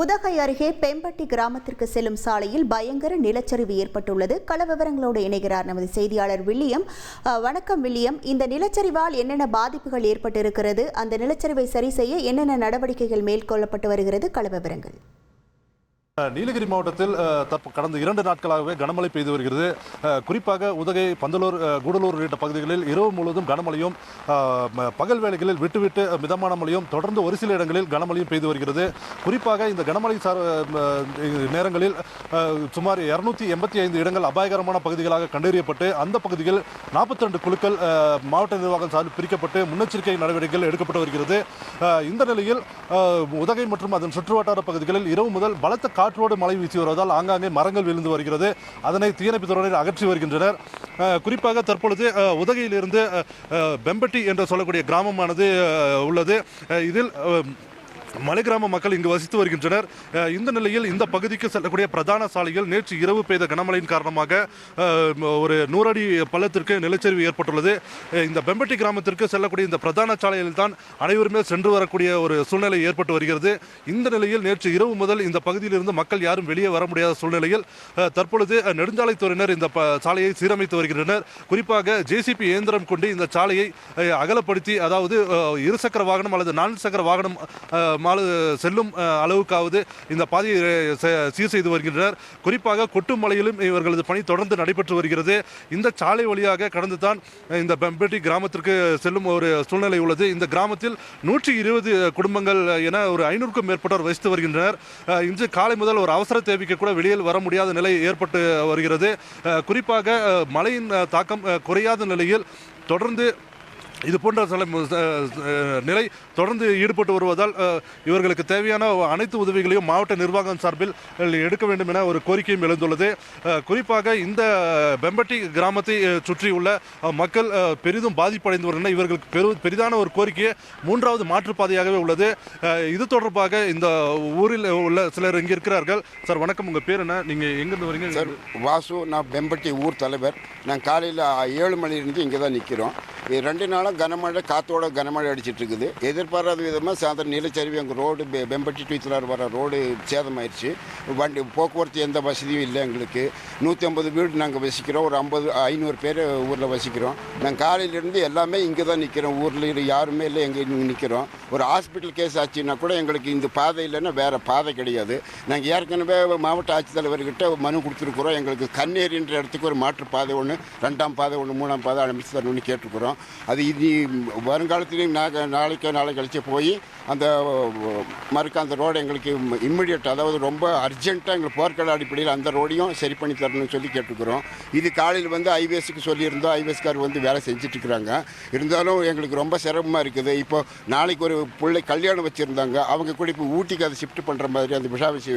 உதகை அருகே பெம்பட்டி கிராமத்திற்கு செல்லும் சாலையில் பயங்கர நிலச்சரிவு ஏற்பட்டுள்ளது. கள விவரங்களோடு இணைகிறார் நமது செய்தியாளர் வில்லியம். வணக்கம் வில்லியம். இந்த நிலச்சரிவால் என்னென்ன பாதிப்புகள் ஏற்பட்டிருக்கிறது? அந்த நிலச்சரிவை சரி செய்ய என்னென்ன நடவடிக்கைகள் மேற்கொள்ளப்பட்டு வருகிறது? கள விவரங்கள். நீலகிரி மாவட்டத்தில் அஹ், தற்ப கடந்த இரண்டு நாட்களாகவே கனமழை பெய்து வருகிறது. குறிப்பாக உதகை பந்தலூர் கூடலூர் உள்ளிட்ட பகுதிகளில் இரவு முழுவதும் கனமழையும் பகல் வேளைகளில் விட்டுவிட்டு மிதமான மழையும் தொடர்ந்து ஒரு சில இடங்களில் கனமழையும் பெய்து வருகிறது. குறிப்பாக இந்த கனமழை சார் நேரங்களில் சுமார் இரநூத்தி எண்பத்தி ஐந்து இடங்கள் அபாயகரமான பகுதிகளாக கண்டறியப்பட்டு அந்த பகுதியில் நாற்பத்தி ரெண்டு குழுக்கள் மாவட்ட நிர்வாகம் சார்பில் பிரிக்கப்பட்டு முன்னெச்சரிக்கை நடவடிக்கைகள் எடுக்கப்பட்டு வருகிறது. இந்த நிலையில் உதகை மற்றும் அதன் சுற்றுவட்டார பகுதிகளில் இரவு முதல் பலத்த காற்றோடு மழை வீசி வருவதால் ஆங்காங்கே மரங்கள் விழுந்து வருகிறது. அதனை தீயணைப்பு துறையினர் அகற்றி வருகின்றனர். குறிப்பாக தற்பொழுது உதகையிலிருந்து பெம்பட்டி என்று சொல்லக்கூடிய கிராமமானது உள்ளது. இதில் மலை கிராம மக்கள் இங்கு வசித்து வருகின்றனர். இந்த நிலையில் இந்த பகுதிக்கு செல்லக்கூடிய பிரதான சாலையில் நேற்று இரவு பெய்த கனமழையின் காரணமாக ஒரு நூறடி பள்ளத்திற்கு நிலச்சரிவு ஏற்பட்டுள்ளது. இந்த பெம்பட்டி கிராமத்திற்கு செல்லக்கூடிய இந்த பிரதான சாலையில் தான் அனைவருமே சென்று வரக்கூடிய ஒரு சூழ்நிலை ஏற்பட்டு வருகிறது. இந்த நிலையில் நேற்று இரவு முதல் இந்த பகுதியிலிருந்து மக்கள் யாரும் வெளியே வர முடியாத சூழ்நிலையில் தற்பொழுது நெடுஞ்சாலைத்துறையினர் இந்த ப- சாலையை சீரமைத்து வருகின்றனர். குறிப்பாக ஜேசிபி இயந்திரம் கொண்டு இந்த சாலையை அகலப்படுத்தி அதாவது இருசக்கர வாகனம் அல்லது நான்கு சக்கர வாகனம் மாலு செல்லும் அளவுக்காவது இந்த பாதையை சீர் செய்து வருகின்றனர் குறிப்பாக கொட்டுமலையிலும் இவர்களது பணி தொடர்ந்து நடைபெற்று வருகிறது. இந்த சாலை வழியாக கடந்து தான் இந்த பெம்பெட்டி கிராமத்திற்கு செல்லும் ஒரு சூழ்நிலை உள்ளது. இந்த கிராமத்தில் நூற்றி இருபது குடும்பங்கள் என ஒரு ஐநூறுக்கும் மேற்பட்டோர் வசித்து வருகின்றனர். இன்று காலை முதல் ஒரு அவசர தேவைக்கு கூட வெளியில் வர முடியாத நிலை ஏற்பட்டு வருகிறது. குறிப்பாக மழையின் தாக்கம் குறையாத நிலையில் தொடர்ந்து இது போன்ற சில நிலை தொடர்ந்து ஈடுபட்டு வருவதால் இவர்களுக்கு தேவையான அனைத்து உதவிகளையும் மாவட்ட நிர்வாகம் சார்பில் எடுக்க வேண்டும் என ஒரு கோரிக்கையும் எழுந்துள்ளது. குறிப்பாக இந்த பெம்பட்டி கிராமத்தை சுற்றியுள்ள மக்கள் பெரிதும் பாதிப்படைந்து வருகின்றனர் இவர்களுக்கு பெரு பெரிதான ஒரு கோரிக்கை மூன்றாவது மாற்றுப்பாதையாகவே உள்ளது. இது தொடர்பாக இந்த ஊரில் உள்ள சிலர் இங்கே இருக்கிறார்கள். சார் வணக்கம். உங்கள் பேர் என்ன? நீங்கள் எங்கேருந்து வரீங்க? சார் வாசு. நான் பெம்பட்டி ஊர் தலைவர். நான் காலையில் ஏழு மணிலேருந்து இங்கே தான் நிற்கிறோம் இது ரெண்டு நாளாக கனமழை காற்றோட கனமழை அடிச்சிட்டு இருக்குது எதிர்பாராத விதமாக சாயந்தரம் நிலச்சரிவு எங்கள் ரோடு பெ- பெம்பட்டி டீச்சரார் வர ரோடு சேதமாயிருச்சு. வண்டி போக்குவரத்து எந்த வசதியும் இல்லை எங்களுக்கு. நூற்றி ஐம்பது வீடு நாங்கள் வசிக்கிறோம். ஒரு ஐம்பது ஐநூறு பேர் ஊரில் வசிக்கிறோம். நாங்கள் காலையிலேருந்து எல்லாமே இங்கே தான் நிற்கிறோம் ஊரில் யாருமே இல்லை எங்கே நிற்கிறோம் ஒரு ஹாஸ்பிட்டல் கேஸ் ஆச்சுன்னா கூட எங்களுக்கு இந்த பாதை இல்லைன்னா வேறு பாதை கிடையாது. நாங்கள் ஏற்கனவே மாவட்ட ஆட்சித்தலைவர்கிட்ட மனு கொடுத்துருக்குறோம். எங்களுக்கு கண்ணேரின்ற இடத்துக்கு ஒரு மாற்று பாதை ஒன்று ரெண்டாம் பாதை ஒன்று மூணாம் பாதை அமைச்சு தரணும்னு கேட்டிருக்கிறோம். அது இனி வருங்காலத்துலேயும் நாங்கள் நாளைக்கோ நாளை கழிச்சு போய் அந்த மறுக்க அந்த ரோடு எங்களுக்கு இம்மிடியட் அதாவது ரொம்ப அர்ஜென்ட்டாக எங்களுக்கு போர்க்கட அடிப்படையில் அந்த ரோடையும் சரி பண்ணி தரணும்னு சொல்லி கேட்டுக்கிறோம். இது காலையில் வந்து ஐவேஸுக்கு சொல்லியிருந்தோம். ஐவேஸ்கார் வந்து வேலை செஞ்சுட்டு இருக்கிறாங்க இருந்தாலும் எங்களுக்கு ரொம்ப சிரமமாக இருக்குது. இப்போ நாளைக்கு ஒரு பிள்ளை கல்யாணம் வச்சுருந்தாங்க. அவங்க கூட இப்போ ஊட்டிக்கு அதை ஷிஃப்ட் பண்ணுற மாதிரி அந்த விஷா வச்சு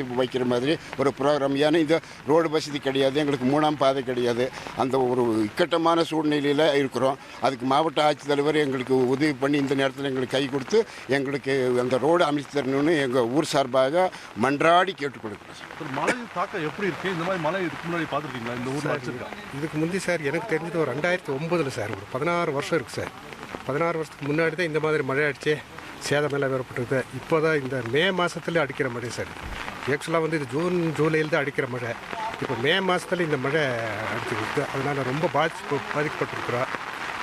ஷிஃப்ட் வைக்கிற மாதிரி ஒரு ப்ரோக்ராம் ஏன்னா இந்த ரோடு வசதி கிடையாது. எங்களுக்கு மூணாம் பாதை கிடையாது. அந்த ஒரு இக்கட்டமான சூழ்நிலையில் இருக்கிறோம். அதுக்கு மாவட்ட ஆட்சித்தலைவர் எங்களுக்கு உதவி பண்ணி இந்த நேரத்தில் எங்களுக்கு கை கொடுத்து எங்களுக்கு அந்த ரோடு அமைச்சு தரணும்னு எங்கள் ஊர் சார்பாக மன்றாடி கேட்டுக்கொடுக்குறோம் சார் மழை தாக்கம் எப்படி இருக்கு? இந்த மாதிரி மழை இதுக்கு முன்னாடி பார்த்துருக்கீங்களா? இந்த ஊரில் இதுக்கு முந்தி சார் எனக்கு தெரிஞ்சது ஒரு ரெண்டாயிரத்தி ஒம்பதில் சார் ஒரு பதினாறு வருஷம் இருக்குது சார். பதினாறு வருஷத்துக்கு முன்னாடி தான் இந்த மாதிரி மழை அடிச்சு சேதமெல்லாம் ஏற்பட்டிருக்கு. இப்போ தான் இந்த மே மாதத்துல அடிக்கிற மழை சார். ஆக்சுவலாக வந்து இது ஜூன் ஜூலையில் தான் அடிக்கிற மழை. இப்போ மே மாதத்துல இந்த மழை அடிச்சுருக்கு. அதனால் ரொம்ப பாதிப்பு பாதிக்கப்பட்டிருக்கிறோம்.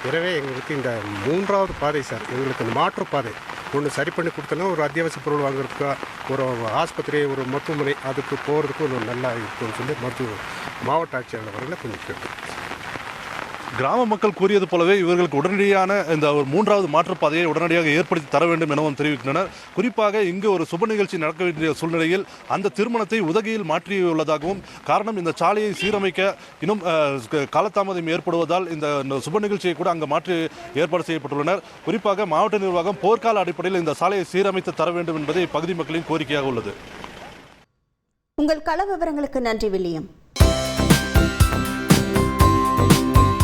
எனவே எங்களுக்கு இந்த மூன்றாவது பாதை சார். எங்களுக்கு இந்த மாற்று பாதை. ஒன்று சரி பண்ணி கொடுத்தோன்னா ஒரு அத்தியாவசிய பொருள் வாங்குறதுக்கு ஒரு ஆஸ்பத்திரி ஒரு மருத்துவமனை அதுக்கு போகிறதுக்கு ஒரு நல்லா இருக்கும்னு சொல்லி மருத்துவ மாவட்ட ஆட்சியாளர் வரையில் கொஞ்சம் கேட்டு கிராம மக்கள் கூறியது போலவே இவர்களுக்கு உடனடியான இந்த ஒரு மூன்றாவது மாற்றுப்பாதையை உடனடியாக ஏற்படுத்தி தர வேண்டும் எனவும் தெரிவிக்கின்றனர். குறிப்பாக இங்கு ஒரு சுப நிகழ்ச்சி நடக்க வேண்டிய சூழ்நிலையில் அந்த திருமணத்தை உதகையில் மாற்றியுள்ளதாகவும் காரணம் இந்த சாலையை சீரமைக்க இன்னும் காலதாமதம் ஏற்படுவதால் இந்த இந்த சுப நிகழ்ச்சியை கூட அங்கு மாற்றி ஏற்பாடு செய்யப்பட்டுள்ளனர். குறிப்பாக மாவட்ட நிர்வாகம் போர்க்கால அடிப்படையில் இந்த சாலையை சீரமைத்து தர வேண்டும் என்பதே இப்பகுதி மக்களின் கோரிக்கையாக உள்ளது. உங்கள் கள விவரங்களுக்கு நன்றி வில்லியம்.